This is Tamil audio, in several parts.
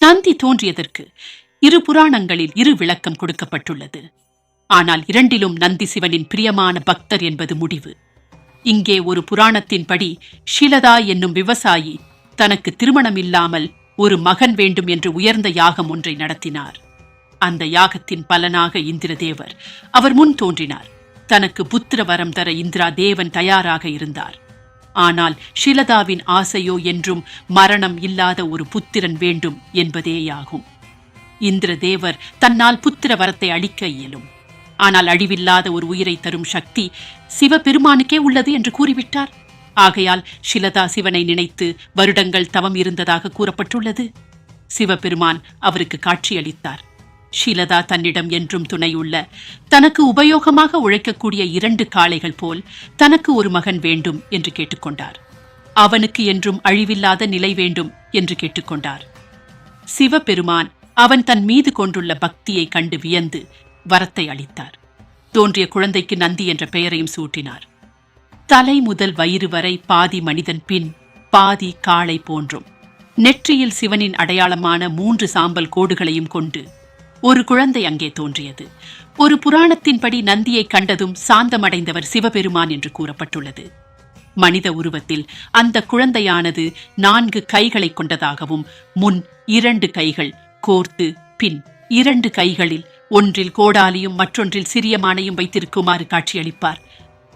நந்தி தோன்றியதற்கு இரு புராணங்களில் இரு விளக்கம் கொடுக்கப்பட்டுள்ளது. ஆனால் இரண்டிலும் நந்தி சிவனின் பிரியமான பக்தர் என்பது முடிவு. இங்கே ஒரு புராணத்தின்படி ஷிலதா என்னும் விவசாயி தனக்கு திருமணம் இல்லாமல் ஒரு மகன் வேண்டும் என்று உயர்ந்த யாகம் ஒன்றை நடத்தினார். அந்த யாகத்தின் பலனாக இந்திரதேவர் அவர் முன் தோன்றினார். தனக்கு புத்திர வரம் தர இந்திரா தேவன் தயாராக இருந்தார். ஆனால் ஷிலதாவின் ஆசையோ என்றும் மரணம் இல்லாத ஒரு புத்திரன் வேண்டும் என்பதேயாகும். இந்திர தேவர் தன்னால் புத்திர வரத்தை அளிக்க இயலும். ஆனால் அழிவில்லாத ஒரு உயிரை தரும் சக்தி சிவபெருமானுக்கே உள்ளது என்று கூறிவிட்டார். ஆகையால் ஷிலதா சிவனை நினைத்து வருடங்கள் தவம் இருந்ததாக கூறப்பட்டுள்ளது. சிவபெருமான் அவருக்கு காட்சியளித்தார். ஷீலதா தன்னிடம் என்றும் துணையுள்ள தனக்கு உபயோகமாக உழைக்கக்கூடிய இரண்டு காளைகள் போல் தனக்கு ஒரு மகன் வேண்டும் என்று கேட்டுக்கொண்டார். அவனுக்கு என்றும் அழிவில்லாத நிலை வேண்டும் என்று கேட்டுக்கொண்டார். சிவபெருமான் அவன் தன் மீது கொண்டுள்ள பக்தியை கண்டு வியந்து வரத்தை அளித்தார். தோன்றிய குழந்தைக்கு நந்தி என்ற பெயரையும் சூட்டினார். தலை முதல் வயிறு வரை பாதி மனிதன் பின் பாதி காளை போன்றும் நெற்றியில் சிவனின் அடையாளமான மூன்று சாம்பல் கோடுகளையும் கொண்டு ஒரு குழந்தை அங்கே தோன்றியது. ஒரு புராணத்தின்படி நந்தியை கண்டதும் சாந்தமடைந்தவர் சிவபெருமான் என்று கூறப்பட்டுள்ளது. மனித உருவத்தில் அந்த குழந்தையானது நான்கு கைகளை கொண்டதாகவும் முன் இரண்டு கைகள் கோர்த்து பின் இரண்டு கைகளில் ஒன்றில் கோடாலியும் மற்றொன்றில் சிறிய மானையும் வைத்திருக்குமாறு காட்சியளிப்பார்.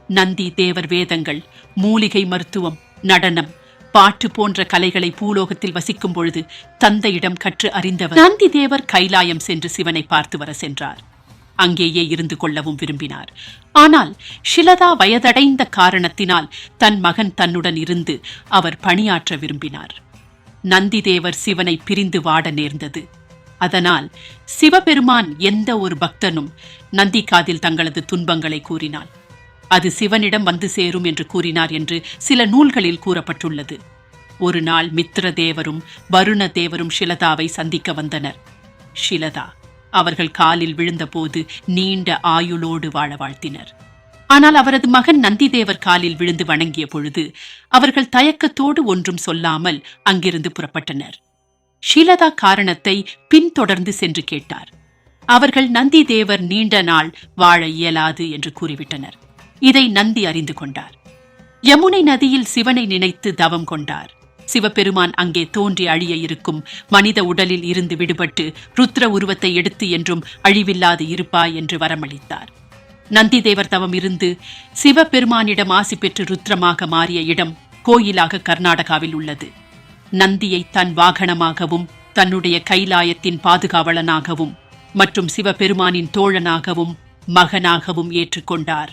நந்தி தேவர் வேதங்கள் மூலிகை மருத்துவம் நடனம் பாட்டு போன்ற கலைகளை பூலோகத்தில் வசிக்கும் பொழுது தந்தையிடம் கற்று அறிந்தவர் நந்தி தேவர் கைலாயம் சென்று சிவனை பார்த்து வர சென்றார். அங்கேயே இருந்து கொள்ளவும் விரும்பினார். ஆனால் ஷிலதா வயதடைந்த காரணத்தினால் தன் மகன் தன்னுடன் இருந்து அவர் பணியாற்ற விரும்பினார். நந்திதேவர் சிவனை பிரிந்து வாட நேர்ந்தது. அதனால் சிவபெருமான் எந்த ஒரு பக்தனும் நந்தி காதில் தங்களது துன்பங்களை கூறினாள். அது சிவனிடம் வந்து சேரும் என்று கூறினார் என்று சில நூல்களில் கூறப்பட்டுள்ளது. ஒரு நாள் மித்ரதேவரும் வருண தேவரும் ஷிலதாவை சந்திக்க வந்தனர். ஷிலதா அவர்கள் காலில் விழுந்தபோது நீண்ட ஆயுளோடு வாழ வாழ்த்தினர். ஆனால் அவரது மகன் நந்திதேவர் காலில் விழுந்து வணங்கிய பொழுது அவர்கள் தயக்கத்தோடு ஒன்றும் சொல்லாமல் அங்கிருந்து புறப்பட்டனர். ஷீலதா காரணத்தை பின்தொடர்ந்து சென்று கேட்டார். அவர்கள் நந்திதேவர் நீண்ட நாள் வாழ இயலாது என்று கூறிவிட்டனர். இதை நந்தி அறிந்து கொண்டார். யமுனை நதியில் சிவனை நினைத்து தவம் கொண்டார். சிவபெருமான் அங்கே தோன்றி அழிய இருக்கும் மனித உடலில் இருந்து விடுபட்டு ருத்ர உருவத்தை எடுத்து என்றும் அழிவில்லாது இருப்பாய் என்று வரமளித்தார். நந்திதேவர் தவம் இருந்து சிவபெருமானிடம் ஆசி பெற்று ருத்ரமாக மாறிய இடம் கோயிலாக கர்நாடகாவில் உள்ளது. நந்தியை தன் வாகனமாகவும் தன்னுடைய கைலாயத்தின் பாதுகாவலனாகவும் மற்றும் சிவபெருமானின் தோழனாகவும் மகனாகவும் ஏற்றுக்கொண்டார்.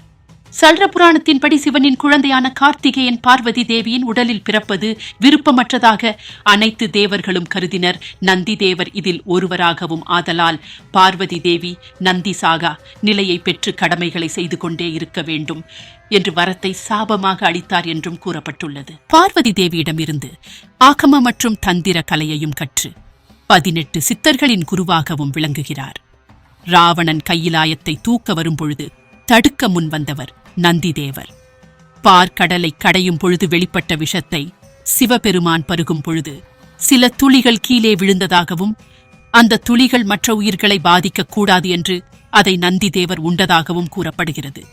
சல்ற புராணத்தின்படி சிவனின் குழந்தையான கார்த்திகேயன் பார்வதி தேவியின் உடலில் பிறப்பது விருப்பமற்றதாக அனைத்து தேவர்களும் கருதினர். நந்தி தேவர் இதில் ஒருவராகவும் ஆதலால் பார்வதி தேவி நந்தி சாகா நிலையை பெற்று கடமைகளை செய்து கொண்டே இருக்க வேண்டும் என்று வரத்தை சாபமாக அளித்தார் என்றும் கூறப்பட்டுள்ளது. பார்வதி தேவியிடமிருந்து ஆகம மற்றும் தந்திர கலையையும் கற்று பதினெட்டு சித்தர்களின் குருவாகவும் விளங்குகிறார். ராவணன் கையிலாயத்தை தூக்க வரும்பொழுது தடுக்க முன் வந்தவர் நந்திதேவர். பார்க்கடலை கடையும் பொழுது வெளிப்பட்ட விஷத்தை சிவபெருமான் பருகும் பொழுது சில துளிகள் கீழே விழுந்ததாகவும் அந்த துளிகள் மற்ற உயிர்களை பாதிக்கக் கூடாது என்று அதை நந்திதேவர் உண்டதாகவும் கூறப்படுகிறது.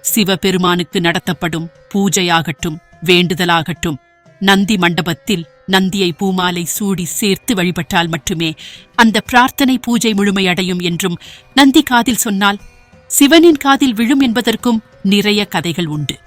சிவபெருமானுக்கு நடத்தப்படும் பூஜையாகட்டும் வேண்டுதலாகட்டும் நந்தி மண்டபத்தில் நந்தியை பூமாலை சூடி சேர்த்து வழிபட்டால் மட்டுமே அந்த பிரார்த்தனை பூஜை முழுமையடையும் என்றும் நந்தி காதில் சொன்னால் சிவனின் காதில் விழும் என்பதற்கும் நிறைய கதைகள் உண்டு.